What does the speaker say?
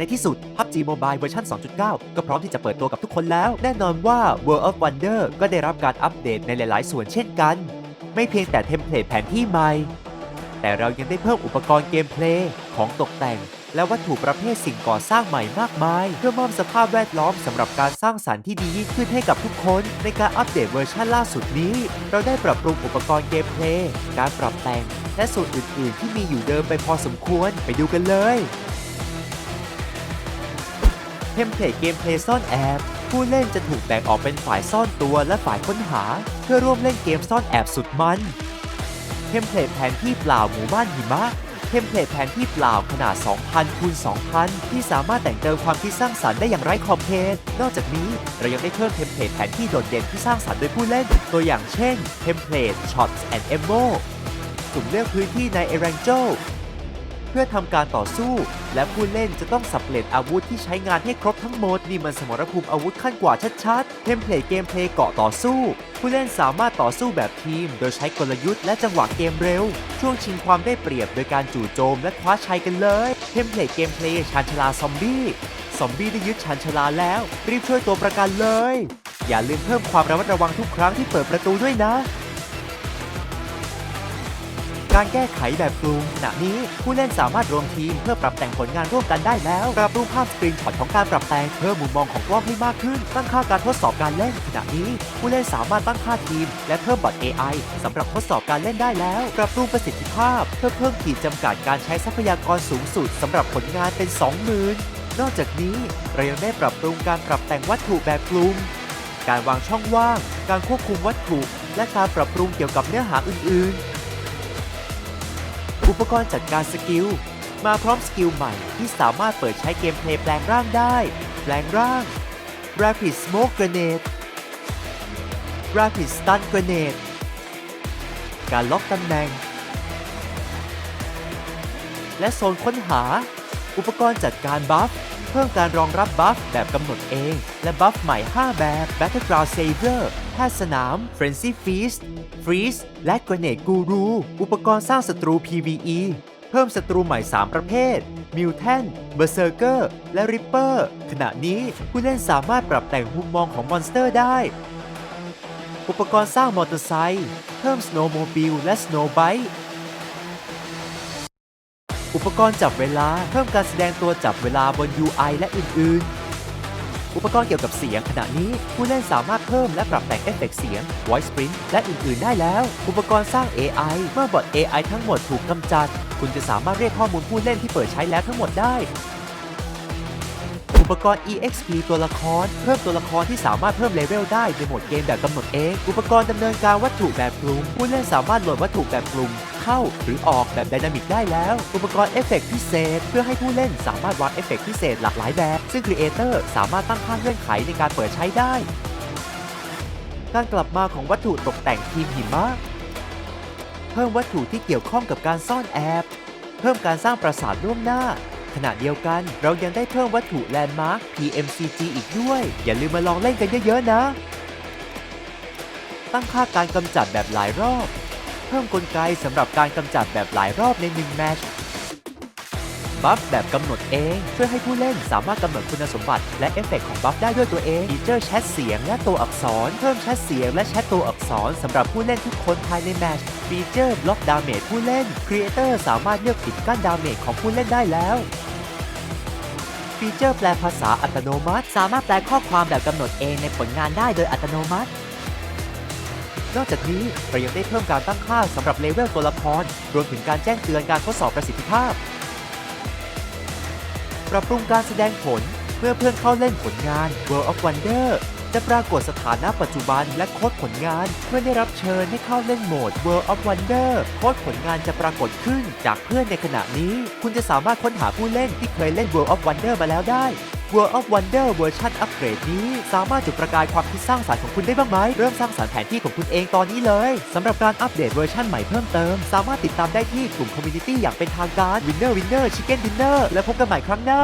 ในที่สุด PUBG Mobile เวอร์ชัน2.9 ก็พร้อมที่จะเปิดตัวกับทุกคนแล้ว แน่นอนว่า World of Wonder ก็ได้รับการอัปเดตในหลาย ๆ ส่วนเช่นกัน ไม่เพียงแต่เทมเพลตแผนที่ใหม่ แต่เรายังได้เพิ่มอุปกรณ์เกมเพลย์ของตกแต่ง และวัตถุประเภทสิ่งก่อสร้างใหม่มากมาย เพื่อมอบสภาพแวดล้อมสำหรับการสร้างสรรค์ที่ดียิ่งขึ้นให้กับทุกคน ในการอัปเดตเวอร์ชันล่าสุดนี้ เราได้ปรับปรุงอุปกรณ์เกมเพลย์การปรับแต่ง และส่วนอื่น ๆ ที่มีอยู่เดิมไปพอสมควรไปดูกันเลย เทมเพลตเกมเพลย์ซ่อนแอบผู้เล่นจะถูกแบ่งออกเป็นฝ่ายซ่อนตัวและฝ่ายค้นหา เพื่อร่วมเล่นเกมซ่อนแอบสุดมัน เทมเพลตแผนที่เปล่าหมู่บ้านหิมะ เทมเพลตแผนที่เปล่าขนาด 2,000คูณ2,000 ที่สามารถแต่งเติมความคิดสร้างสรรค์ได้อย่างไร้ขอบเขต นอกจากนี้เรายังได้เพิ่มเทมเพลตแผนที่โดดเด่นที่สร้างสรรค์โดยผู้เล่น ตัวอย่างเช่น เทมเพลต Shots and Ammo สุ่มเลือกพื้นที่ในเอรังโจ เพื่อทำการต่อสู้ และผู้เล่นจะต้องสับเปลี่ยนอาวุธที่ใช้งานให้ครบทั้งหมด นี่มันสมรภูมิอาวุธขั้นกว่าชัดๆ เทมเพลตเกมเพลย์เกาะต่อสู้ ผู้เล่นสามารถต่อสู้แบบทีม โดยใช้กลยุทธ์และจังหวะเกมเร็ว ช่วงชิงความได้เปรียบโดยการจู่โจมและคว้าชัยกันเลย เทมเพลตเกมเพลย์ชานชลาซอมบี้ซอมบี้ได้ยึดชานชลาแล้วรีบช่วยตัวประกันเลย อย่าลืมเพิ่มความระมัดระวังทุกครั้งที่เปิดประตูด้วยนะ การแก้ไขแบบกลุ่มขณะนี้ผู้เล่นสามารถรวมทีมเพื่อปรับแต่งผลงานร่วมกันได้แล้วปรับรูปภาพสกรีนช็อตของการปรับแต่งเพิ่มมุมมองของกล้องให้มากขึ้น ตั้งค่าการทดสอบการเล่นขณะนี้ ผู้เล่นสามารถตั้งค่าทีม และเพิ่มบอท AI สำหรับทดสอบการเล่นได้แล้วปรับปรุงประสิทธิภาพ เพื่อเพิ่มขีดจำกัดการใช้ทรัพยากรสูงสุดสำหรับผลงานเป็น 20,000 นอกจากนี้เรายังได้ปรับปรุงการปรับแต่งวัตถุแบบกลุ่มการวางช่องว่าง การควบคุมวัตถุ และการปรับปรุงเกี่ยวกับเนื้อหาอื่นๆ อุปกรณ์จัดการสกิล มาพร้อมสกิลใหม่ที่สามารถเปิดใช้เกมเพลย์แปลงร่างได้ แปลงร่าง Rapid Smoke Grenade Rapid Stun Grenade การล็อกตำแหน่ง และโซนค้นหา อุปกรณ์จัดการบัฟ เพิ่มการรองรับบัฟแบบกำหนดเอง และบัฟใหม่ 5 แบบ Battleground Saver แพทย์สนาม Frenzy Feast Freeze และ Grenade Guru อุปกรณ์สร้างศัตรู PVE เพิ่มศัตรูใหม่ 3 ประเภท Mutant Berserker และ Ripper ขณะนี้ผู้เล่นสามารถปรับแต่งมุมมองของมอนสเตอร์ได้ อุปกรณ์สร้างมอเตอร์ไซค์ เพิ่ม Snowmobile และ Snowbike อุปกรณ์จับเวลา เพิ่มการแสดงตัวจับเวลาบน UI และอื่น ๆ อุปกรณ์เกี่ยวกับเสียงขณะนี้ ผู้เล่นสามารถเพิ่มและปรับแต่งเอฟเฟกต์เสียง Voice Print และอื่น ๆ ได้แล้ว อุปกรณ์สร้าง AI เมื่อบอท AI ทั้งหมดถูกกำจัด คุณจะสามารถเรียกข้อมูลผู้เล่นที่เปิดใช้แล้วทั้งหมดได้อุปกรณ์ EXP ตัวละคร เพิ่มตัวละครที่สามารถเพิ่มเลเวลได้ในโหมดเกมแบบกำหนดเอง อุปกรณ์ดำเนินการวัตถุแบบกลุ่ม ผู้เล่นสามารถโหลดวัตถุแบบกลุ่ม เข้า หรือออกแบบไดนามิกได้แล้ว อุปกรณ์เอฟเฟกต์พิเศษ เพื่อให้ผู้เล่นสามารถวางเอฟเฟกต์พิเศษหลากหลายแบบ ซึ่งครีเอเตอร์สามารถตั้งค่าเงื่อนไขในการเปิดใช้ได้ การกลับมาของวัตถุตกแต่งทีมหิมะเพิ่มวัตถุที่เกี่ยวข้องกับการซ่อนแอบ เพิ่มการสร้างปราสาทล่วงหน้า ขณะเดียวกันเรายังได้เพิ่มวัตถุแลนด์มาร์ค PMCG อีกด้วย อย่าลืมมาลองเล่นกันเยอะๆนะ ตั้งค่าการกำจัดแบบหลายรอบ เพิ่มกลไกสำหรับการกำจัดแบบหลายรอบในหนึ่งแมตช์บัฟแบบกำหนดเองช่วยให้ผู้เล่นสามารถกำหนดคุณสมบัติ และเอฟเฟกต์ของบัฟได้ด้วยตัวเองฟีเจอร์แชทเสียงและตัวอักษร เพิ่มแชทเสียงและแชทตัวอักษรสำหรับผู้เล่นทุกคนภายในแมชฟีเจอร์บล็อกดาเมจผู้เล่นครีเอเตอร์สามารถเลือกปิดกั้นดาเมจของผู้เล่นได้แล้วฟีเจอร์แปลภาษาอัตโนมัติ สามารถแปลข้อความแบบกำหนดเองในผลงานได้โดยอัตโนมัติ นอกจากนี้เรายังได้เพิ่มการตั้งค่าสำหรับเลเวลตัวละคร รวมถึงการแจ้งเตือนการทดสอบประสิทธิภาพ ปรับปรุงการแสดงผลเมื่อเพื่อนเข้าเล่นผลงาน World of Wonder จะปรากฏสถานะปัจจุบันและโค้ดผลงาน เมื่อได้รับเชิญให้เข้าเล่นโหมด World of Wonder โค้ดผลงานจะปรากฏขึ้นจากเพื่อนในขณะนี้ คุณจะสามารถค้นหาผู้เล่นที่เคยเล่น World of Wonder มาแล้วได้ World of Wonder เวอร์ชันอัปเกรดนี้ สามารถจุดประกายความคิดสร้างสรรค์ของคุณได้บ้างไหม เริ่มสร้างสรรค์แผนที่ของคุณเองตอนนี้เลยสำหรับการอัปเดตเวอร์ชันใหม่เพิ่มเติม สามารถติดตามได้ที่กลุ่มคอมมูนิตี้อย่างเป็นทางการ Winner Winner Chicken Dinner และพบกันใหม่ครั้งหน้า